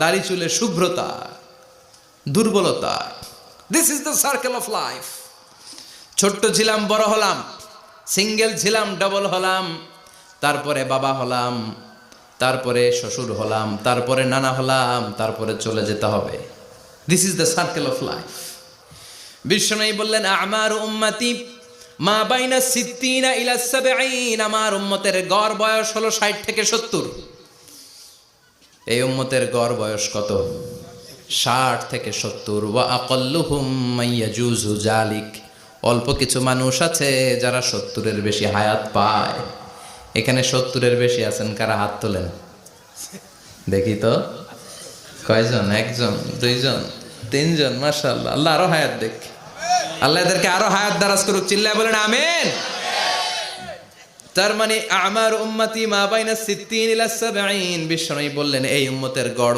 দাড়ি চুলে শুভ্রতা, দুর্বলতা। This is the circle of life ছোট্ট ছিলাম, বড় হলাম, সিঙ্গেল ছিলাম ডবল হলাম, তারপরে বাবা হলাম, তারপরে শ্বশুর হলাম, তারপরে নানা হলাম, তারপরে চলে যেতে হবে। This is the circle of life Vishnu বললেন, আমার উম্মতি মা বাইনা সিদ্দিনা ইলা সাবঈন। আমার উম্মতের গড় বয়স হলো ষাট থেকে সত্তর। এই উম্মতের গড় বয়স কত? ষাট থেকে সত্তর। ওয়া জালিক অল্প কিছু মানুষ আছে যারা সত্তরের বেশি হায়াত পায়। এখানে সত্তরের বেশি আছেন, কারা হাত তোলেন? দেখি তো। কয়জন? একজন, দুইজন, তিনজন, মাশাআল্লাহ। আল্লাহ আরও হায়াত দেখ। আল্লাহ এদেরকে আরও হায়াত দারাজ করুক। চিল্লায় বলেন, আমেন। তার মানে আমার উম্মতি মা বাইনা সিদ্দিন ইলা বললেন এই উম্মতের গড়